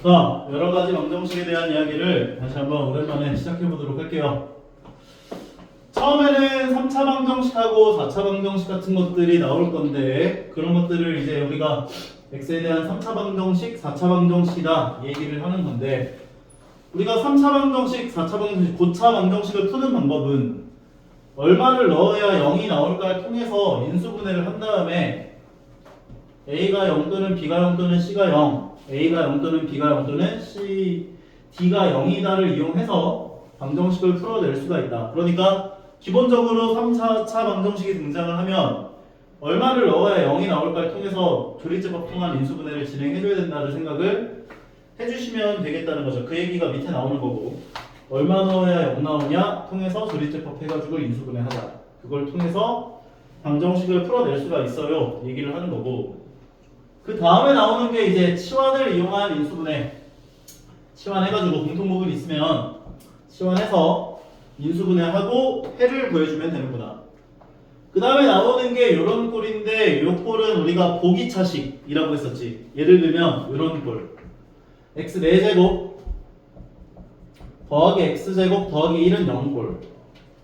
자, 여러 가지 방정식에 대한 이야기를 다시 한번 오랜만에 시작해 보도록 할게요. 처음에는 3차 방정식하고 4차 방정식 같은 것들이 나올 건데 그런 것들을 이제 우리가 x에 대한 3차 방정식, 4차 방정식이다 얘기를 하는 건데 우리가 3차 방정식, 4차 방정식, 9차 방정식을 푸는 방법은 얼마를 넣어야 0이 나올까를 통해서 인수분해를 한 다음에 a가 0 또는 b가 0 또는 c가 0, a가 0 또는 b가 0 또는 c, d가 0이다를 이용해서 방정식을 풀어낼 수가 있다. 그러니까 기본적으로 3, 4차 방정식이 등장을 하면 얼마를 넣어야 0이 나올까를 통해서 조리제법 통한 인수분해를 진행해줘야 된다는 생각을 해주시면 되겠다는 거죠. 그 얘기가 밑에 나오는 거고 얼마 넣어야 0 나오냐 통해서 조리제법 해가지고 인수분해 하자. 그걸 통해서 방정식을 풀어낼 수가 있어요. 얘기를 하는 거고 그 다음에 나오는 게 이제 치환을 이용한 인수분해 치환해가지고 공통 부분이 있으면 치환해서 인수분해하고 해를 구해주면 되는구나. 그 다음에 나오는 게 이런 꼴인데 이 꼴은 우리가 보기차식이라고 했었지. 예를 들면 이런 꼴. x 4제곱 더하기 x제곱 더하기 1은 0꼴.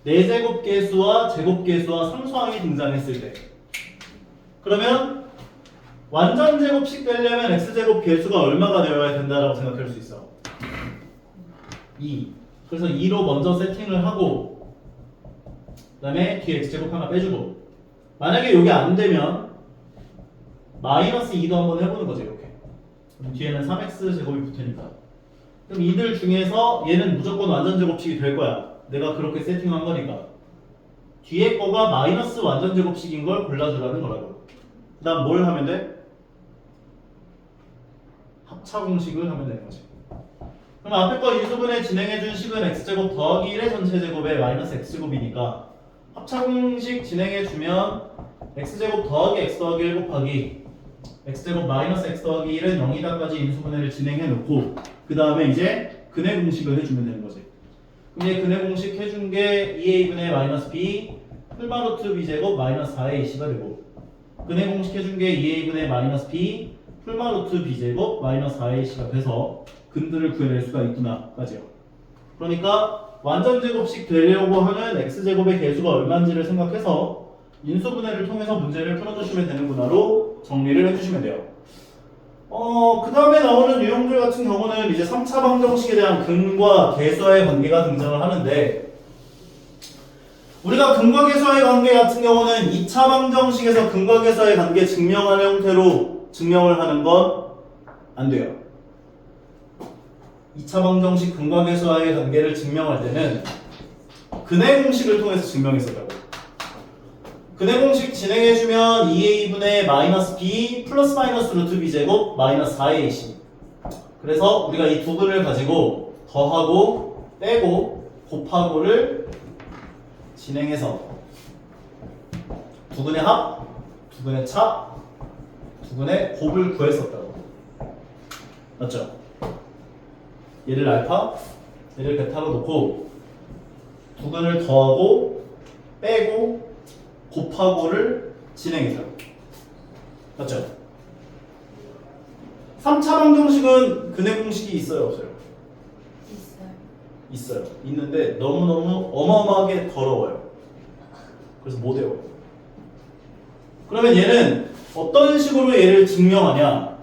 4제곱 계수와 제곱 계수와 상수항이 등장했을 때. 그러면 완전 제곱식 되려면 x제곱 계수가 얼마가 되어야 된다라고 생각할 수 있어. 2. 그래서 2로 먼저 세팅을 하고 그 다음에 뒤에 x제곱 하나 빼주고 만약에 이게 안 되면 마이너스 2도 한번 해보는 거죠 이렇게 그럼 뒤에는 3x 제곱이 붙으니까 그럼 이들 중에서 얘는 무조건 완전 제곱식이 될 거야 내가 그렇게 세팅한 거니까 뒤에 거가 마이너스 완전 제곱식인 걸 골라주라는 거라고 그 다음 뭘 하면 돼? 합차 공식을 하면 되는 거지. 그럼 앞에 거 인수분해 진행해준 식은 x제곱 더하기 1의 전체 제곱에 마이너스 x제곱이니까 합차 공식 진행해주면 x제곱 더하기 x 더하기 1 곱하기 x제곱 마이너스 x 더하기 1은 0이다까지 인수분해를 진행해놓고 그 다음에 이제 근해 공식을 해주면 되는 거지. 그럼 이제 근해 공식 해준 게 2a분의 마이너스 b 풀마 루트 b제곱 마이너스 4ac가 되고 근해 공식 해준 게 2a분의 마이너스 b 풀마 루트 b제곱 마이너스 4ac가 돼서 근들을 구해낼 수가 있구나까지요. 그러니까 완전 제곱식 되려고 하는 x제곱의 개수가 얼마인지를 생각해서 인수분해를 통해서 문제를 풀어주시면 되는구나로 정리를 해주시면 돼요. 어, 그 다음에 나오는 유형들 같은 경우는 이제 3차 방정식에 대한 근과 계수와의 관계가 등장을 하는데 우리가 근과 계수와의 관계 같은 경우는 2차 방정식에서 근과 계수와의 관계 증명하는 형태로 증명을 하는 건 안 돼요. 2차 방정식 근과 계수와의 관계를 증명할 때는 근해 공식을 통해서 증명했었다고. 근해 공식 진행해주면 2a분의 마이너스 b 플러스 마이너스 루트 b 제곱 마이너스 4ac. 그래서 우리가 이 두 근을 가지고 더하고 빼고 곱하고를 진행해서 두 근의 합, 두 근의 차, 두 근의 곱을 구했었다고. 맞죠? 얘를 알파, 얘를 베타로 놓고 두 근을 더하고 빼고 곱하고를 진행해서 맞죠? 3차 방정식은 근해 공식이 있어요 없어요? 있어요. 있어요 있는데 너무너무 어마어마하게 더러워요 그래서 못 외워요 그러면 얘는 어떤 식으로 얘를 증명하냐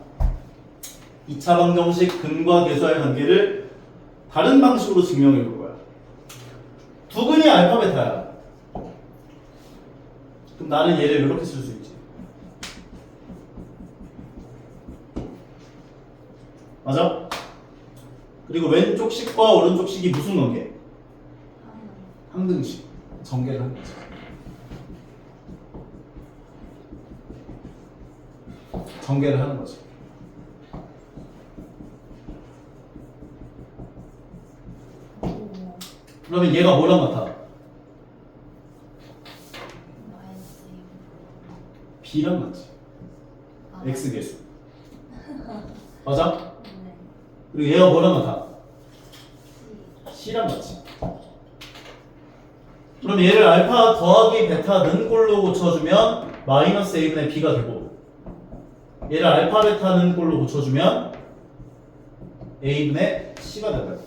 2차 방정식 근과 계수와의 관계를 다른 방식으로 증명해 볼 거야. 두 근이 알파 베타야. 그럼 나는 얘를 이렇게 쓸 수 있지. 맞아? 그리고 왼쪽 식과 오른쪽 식이 무슨 관계? 항등식. 전개를 한 거지. 전개를 하는. 오, 그러면 얘가 뭐랑 같아? B랑 같지. 아, X 개수. 맞아? 네. 그리고 얘가 뭐랑 같아? C. C랑 같지. 그럼 얘를 알파 더하기 베타 는 꼴로 고쳐주면 마이너스 A분의 B가 되고 얘를 알파 베타는 꼴로 고쳐주면 a분의 c가 되고요.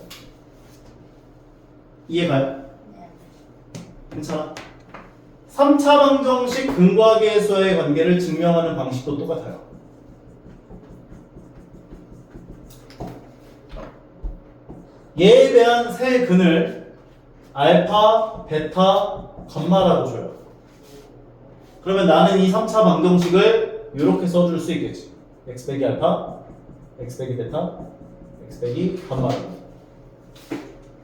이해가요? 네. 괜찮아? 3차 방정식 근과계수와의 관계를 증명하는 방식도 똑같아요. 얘에 대한 세 근을 알파, 베타, 감마라고 줘요. 그러면 나는 이 3차 방정식을 이렇게 써줄 수 있겠지. x 빼기 알파, x 빼기 베타, x 빼기 감마라고.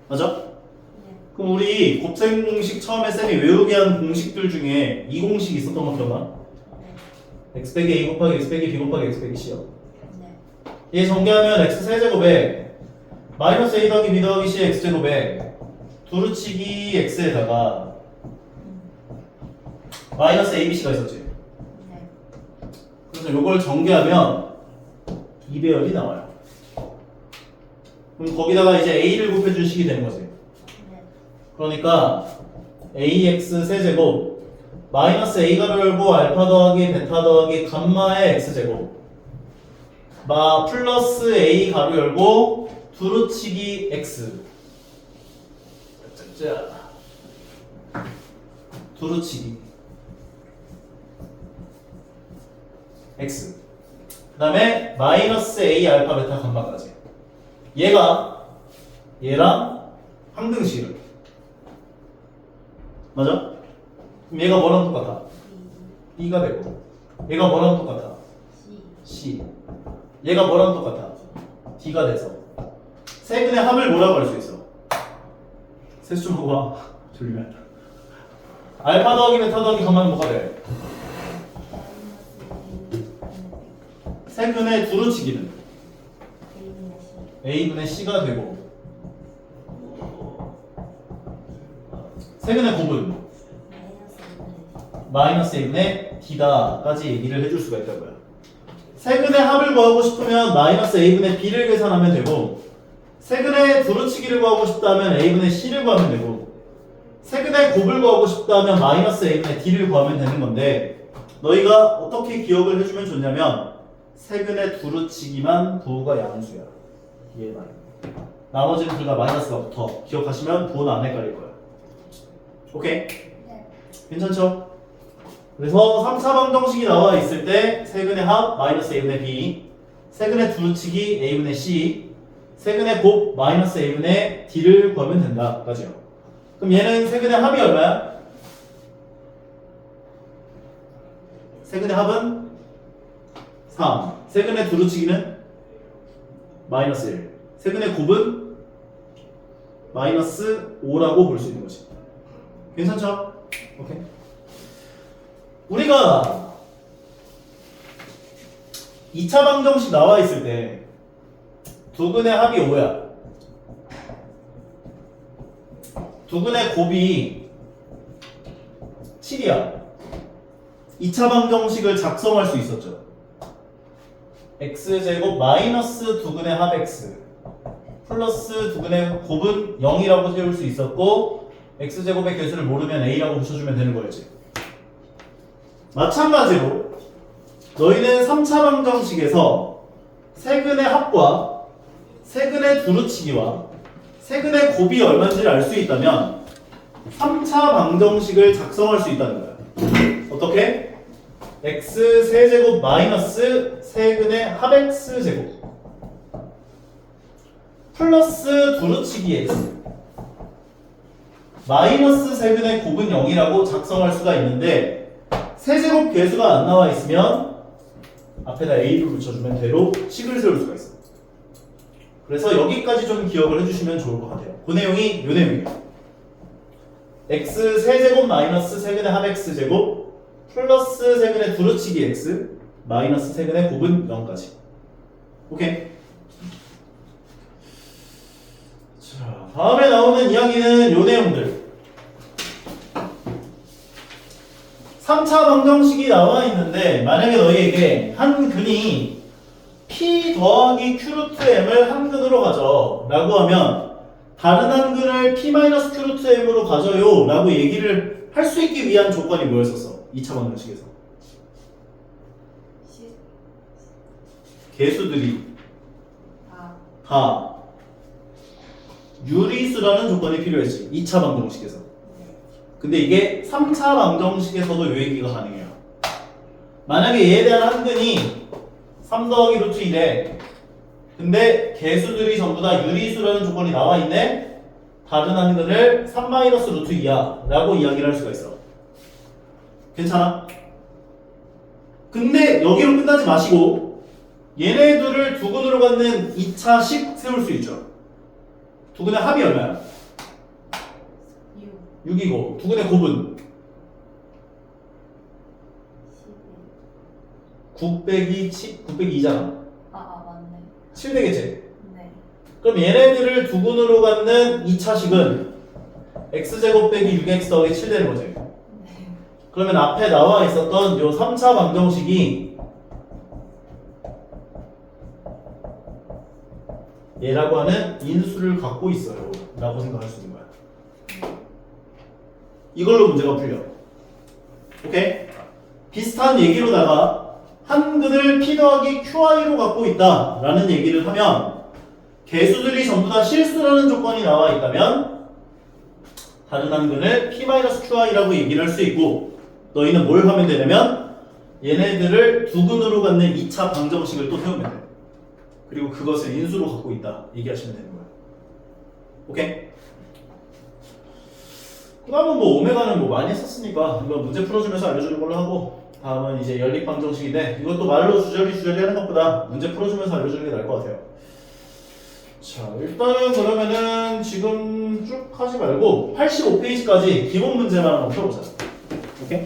맞아? 네. 그럼 우리 곱셈 공식 처음에 쌤이 외우게 한 공식들 중에 이 공식 있었던 거 기억나? 네. x 빼기 a 곱하기 x 빼기 b 곱하기 x 빼기 c요. 네. 얘 전개하면 x 세제곱에 마이너스 a 더하기 b 더하기 c x 제곱에 두루치기 x에다가 마이너스 a b c가 있었지. 네. 그래서 요걸 전개하면 2배열이 나와요. 그럼 거기다가 이제 a를 곱해준 식이 되는 거지. 네. 그러니까 ax 세제곱 마이너스 a가 열고 알파 더하기 베타 더하기 감마의 x제곱 마 플러스 a 가로 열고 두루치기 x 두루치기 x 그 다음에 마이너스 a 알파 베타 감마까지 얘가 얘랑 항등식을 맞아? 그럼 얘가 뭐랑 똑같아? B, b가 되고 얘가 뭐랑 똑같아? C, 얘가 뭐랑 똑같아? d가 돼서 세근의 합을 뭐라고 할 수 있어? 세수 좀 하고 와 졸리면 알파 더하기 베타 더하기 가면 뭐가 돼? 세근의 두루치기는 A분의 c가 되고 세근의 곱은 마이너스 A분의 마이너스 a분의 d다까지 얘기를 해줄 수가 있다고요. 세근의 합을 구하고 싶으면 마이너스 a분의 b를 계산하면 되고 세근의 두루치기를 구하고 싶다면 a분의 c를 구하면 되고 세근의 곱을 구하고 싶다면 마이너스 a분의 d를 구하면 되는 건데 너희가 어떻게 기억을 해주면 좋냐면 세근의 두루치기만 부호가 양수야. 이해만. 나머지는 둘 다 마이너스가 붙어. 기억하시면 부호는 안 헷갈릴 거야. 오케이? 네. 괜찮죠? 그래서 3차 방정식이 나와 있을 때 세근의 합 마이너스 a분의 b 세근의 두루치기 a분의 c 세근의 곱 마이너스 a분의 d를 구하면 된다 까지요 그럼 얘는 세근의 합이 얼마야? 세근의 합은 3 세근의 두루치기는 마이너스 1 세근의 곱은 마이너스 5라고 볼 수 있는 거지 괜찮죠? 오케이 우리가 2차 방정식 나와 있을 때 두근의 합이 5야. 두근의 곱이 7이야. 2차 방정식을 작성할 수 있었죠. X제곱 마이너스 두근의 합 x 플러스 두근의 곱은 0이라고 세울 수 있었고 x제곱의 개수를 모르면 a라고 붙여주면 되는 거였지. 마찬가지로 너희는 3차 방정식에서 세근의 합과 세근의 두루치기와 세근의 곱이 얼마인지를 알 수 있다면 3차 방정식을 작성할 수 있다는 거야. 어떻게? X 세제곱 마이너스 세근의 합 x 제곱 플러스 두루치기 x 마이너스 세근의 곱은 0이라고 작성할 수가 있는데 세제곱 개수가 안 나와 있으면 앞에다 a를 붙여주면 대로 식을 세울 수가 있어. 그래서 여기까지 좀 기억을 해주시면 좋을 것 같아요. 그 내용이 요 내용이에요. x 세제곱 마이너스 세근의 합 x 제곱 플러스 세근의 두루치기 x 마이너스 세근의 곱은 0까지. 오케이. 자 다음에 나오는 이야기는 요 내용들. 3차 방정식이 나와 있는데 만약에 너희에게 한 근이 p 더하기 q 루트 m을 한 근으로 가져 라고 하면 다른 한 근을 p 마이너스 q 루트 m으로 가져요 라고 얘기를 할 수 있기 위한 조건이 뭐였었어? 2차 방정식에서. C, 개수들이 다, 다. 유리수라는 조건이 필요했지 2차 방정식에서. 근데 이게 3차 방정식에서도 요 얘기가 가능해요. 만약에 얘에 대한 한근이 3 더하기 루트 1에 근데 개수들이 전부 다 유리수라는 조건이 나와 있네? 다른 한근을 3 마이너스 루트 2야 라고 이야기를 할 수가 있어 괜찮아? 근데 여기로 끝나지 마시고 얘네들을 두근으로 갖는 2차식 세울 수 있죠 두근의 합이 얼마야? 6 6이고 두근의 곱은 11 9 빼기 7, 9 빼기 2잖아 아 아 맞네 7 되겠지? 네 그럼 얘네들을 두근으로 갖는 2차식은 x제곱 빼기 6x 더하기 7 되는 거지 네. 그러면 앞에 나와 있었던 요 3차 방정식이 얘라고 하는 인수를 갖고 있어요. 라고 생각할 수 있는 거야. 이걸로 문제가 풀려. 오케이? 비슷한 얘기로다가 한근을 p 더하기 qi로 갖고 있다 라는 얘기를 하면 개수들이 전부 다 실수라는 조건이 나와 있다면 다른 한근을 p-qi라고 얘기를 할 수 있고 너희는 뭘 하면 되냐면 얘네들을 두근으로 갖는 2차 방정식을 또 세우면 돼. 그리고 그것을 인수로 갖고 있다. 얘기하시면 되는 거야 오케이? 그 다음은 뭐 오메가는 뭐 많이 썼으니까 이거 문제 풀어주면서 알려주는 걸로 하고 다음은 이제 연립 방정식인데 이것도 말로 주저리 주저리 하는 것보다 문제 풀어주면서 알려주는 게 나을 것 같아요. 자 일단은 그러면은 지금 쭉 하지 말고 85페이지까지 기본 문제만 한번 풀어보자. 오케이?